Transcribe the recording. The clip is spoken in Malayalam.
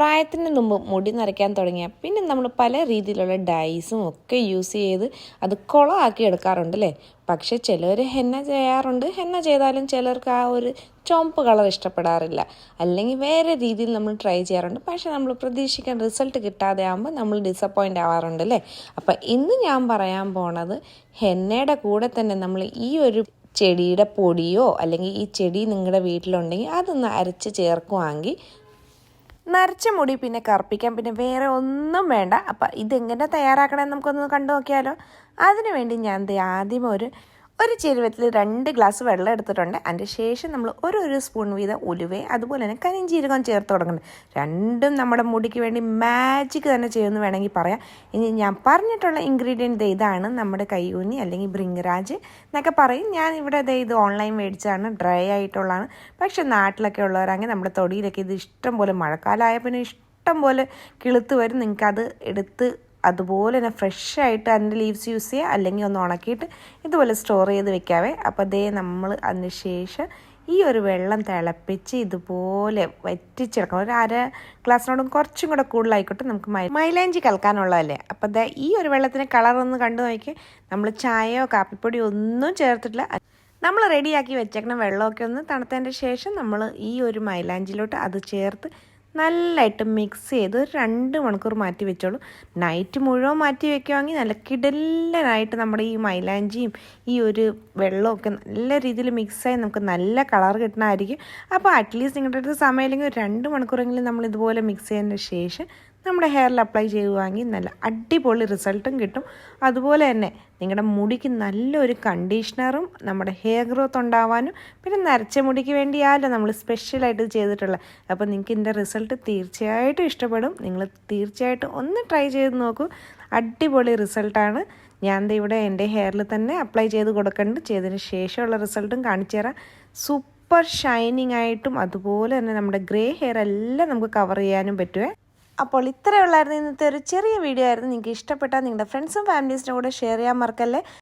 പ്രായത്തിന് മുമ്പ് മുടി നരയ്ക്കാൻ തുടങ്ങിയ പിന്നെ നമ്മൾ പല രീതിയിലുള്ള ഡൈസും ഒക്കെ യൂസ് ചെയ്ത് അത് കുളമാക്കി എടുക്കാറുണ്ട് അല്ലേ? പക്ഷെ ചിലർ ഹെന്ന ചെയ്യാറുണ്ട്. ഹെന്ന ചെയ്താലും ചിലർക്ക് ആ ഒരു ചുവപ്പ് കളർ ഇഷ്ടപ്പെടാറില്ല. അല്ലെങ്കിൽ വേറെ രീതിയിൽ നമ്മൾ ട്രൈ ചെയ്യാറുണ്ട്. പക്ഷെ നമ്മൾ പ്രതീക്ഷിക്കാൻ റിസൾട്ട് കിട്ടാതെ ആകുമ്പോൾ നമ്മൾ ഡിസപ്പോയിന്റ് ആവാറുണ്ട് അല്ലേ? അപ്പം ഇന്ന് ഞാൻ പറയാൻ പോണത് ഹെന്നയുടെ കൂടെ തന്നെ നമ്മൾ ഈ ഒരു ചെടിയുടെ പൊടിയോ അല്ലെങ്കിൽ ഈ ചെടി നിങ്ങളുടെ വീട്ടിലുണ്ടെങ്കിൽ അതൊന്ന് അരച്ച് ചേർക്കുവാണെങ്കിൽ നരച്ച മുടി പിന്നെ കറുപ്പിക്കാൻ പിന്നെ വേറെ ഒന്നും വേണ്ട. അപ്പം ഇതെങ്ങനെ തയ്യാറാക്കണമെന്ന് നമുക്കൊന്ന് കണ്ടു നോക്കിയാലോ. അതിനു വേണ്ടി ഞാൻ ആദ്യം ഒരു ഒരു ചെരുവത്തിൽ രണ്ട് ഗ്ലാസ് വെള്ളം എടുത്തിട്ടുണ്ട്. അതിന്റെ ശേഷം നമ്മൾ ഒരു ഒരു സ്പൂൺ വീതം ഉലുവ അതുപോലെ തന്നെ കരിഞ്ചീരകം ചേർത്ത് തുടങ്ങുന്നത് രണ്ടും നമ്മുടെ മുടിക്ക് വേണ്ടി മാജിക് തന്നെ ചെയ്യുമെന്ന് വേണമെങ്കിൽ പറയാം. ഇനി ഞാൻ പറഞ്ഞിട്ടുള്ള ഇൻഗ്രീഡിയന്റ് ഇതാണ് നമ്മുടെ കയ്യൂന്നി അല്ലെങ്കിൽ ബ്രിങ്കരാജ് എന്നൊക്കെ പറയും. ഞാൻ ഇവിടെ ഇത് ഓൺലൈൻ മേടിച്ചതാണ് ഡ്രൈ ആയിട്ടുള്ളതാണ്. പക്ഷേ നാട്ടിലൊക്കെ ഉള്ളവരാണെങ്കിൽ നമ്മുടെ തൊടിയിലൊക്കെ ഇത് ഇഷ്ടം പോലെ മഴക്കാലമായ പിന്നെ ഇഷ്ടം പോലെ കിളുത്ത് വരും. നിങ്ങൾക്കത് എടുത്ത് അതുപോലെ തന്നെ ഫ്രഷ് ആയിട്ട് അതിന്റെ ലീവ്സ് യൂസ് ചെയ്യുക അല്ലെങ്കിൽ ഒന്ന് ഉണക്കിയിട്ട് ഇതുപോലെ സ്റ്റോർ ചെയ്ത് വെക്കാവേ. അപ്പോൾ അതേ നമ്മൾ അതിന് ശേഷം ഈ ഒരു വെള്ളം തിളപ്പിച്ച് ഇതുപോലെ വറ്റിച്ചെടുക്കണം. ഒരു അര ഗ്ലാസ്സിനോടും കുറച്ചും കൂടെ കൂടുതലായിക്കോട്ടെ നമുക്ക് മൈലാഞ്ചി കലക്കാനുള്ളതല്ലേ? അപ്പോൾ ദേ ഈ ഒരു വെള്ളത്തിന് കളർ ഒന്ന് കണ്ടു നോക്കി നമ്മൾ ചായയോ കാപ്പിപ്പൊടിയോ ഒന്നും ചേർത്തിട്ടില്ല. നമ്മൾ റെഡിയാക്കി വെച്ചേക്കണം വെള്ളമൊക്കെ ഒന്ന് തണുത്തതിന്റെ ശേഷം നമ്മൾ ഈ ഒരു മൈലാഞ്ചിലോട്ട് അത് ചേർത്ത് നല്ലതായിട്ട് മിക്സ് ചെയ്ത് ഒരു രണ്ട് മണിക്കൂർ മാറ്റി വെച്ചോളൂ. നൈറ്റ് മുഴുവൻ മാറ്റി വെക്കുവാണെങ്കിൽ നല്ല കിടലായിട്ട് നമ്മുടെ ഈ മൈലാഞ്ചിയും ഈ ഒരു വെള്ളമൊക്കെ നല്ല രീതിയിൽ മിക്സായി നമുക്ക് നല്ല കളർ കിട്ടണമായിരിക്കും അപ്പോൾ അറ്റ്ലീസ്റ്റ് നിങ്ങളുടെ അടുത്ത് സമയമില്ലെങ്കിൽ ഒരു രണ്ട് മണിക്കൂറെങ്കിലും നമ്മൾ ഇതുപോലെ മിക്സ് ചെയ്തതിന് ശേഷം നമ്മുടെ ഹെയറിൽ അപ്ലൈ ചെയ്യുവാണെങ്കിൽ നല്ല അടിപൊളി റിസൾട്ടും കിട്ടും. അതുപോലെ തന്നെ നിങ്ങളുടെ മുടിക്ക് നല്ലൊരു കണ്ടീഷണറും നമ്മുടെ ഹെയർ ഗ്രോത്ത് ഉണ്ടാവാനും പിന്നെ നരച്ച മുടിക്ക് വേണ്ടിയാലോ നമ്മൾ സ്പെഷ്യലായിട്ട് ചെയ്തിട്ടുള്ളത് അപ്പോൾ നിങ്ങൾക്ക് ഇതിന്റെ റിസൾട്ട് തീർച്ചയായിട്ടും ഇഷ്ടപ്പെടും. നിങ്ങൾ തീർച്ചയായിട്ടും ഒന്ന് ട്രൈ ചെയ്ത് നോക്കൂ. അടിപൊളി റിസൾട്ടാണ് ഞാൻ ഇവിടെ എന്റെ ഹെയറിൽ തന്നെ അപ്ലൈ ചെയ്ത് കൊടുക്കേണ്ടത് ചെയ്തതിന് ശേഷമുള്ള റിസൾട്ടും കാണിച്ചു തരാം. സൂപ്പർ ഷൈനിങ് ആയിട്ടും അതുപോലെ തന്നെ നമ്മുടെ ഗ്രേ ഹെയർ എല്ലാം നമുക്ക് കവർ ചെയ്യാനും പറ്റുമേ അപ്പോൾ ഇത്രയുള്ളായിരുന്നു ഇന്നത്തെ ഒരു ചെറിയ വീഡിയോ ആയിരുന്നു. നിങ്ങൾക്ക് ഇഷ്ടപ്പെട്ടാൽ നിങ്ങളുടെ ഫ്രണ്ട്സും ഫാമിലീസിന്റെ കൂടെ ഷെയർ ചെയ്യാൻ മറക്കല്ലേ?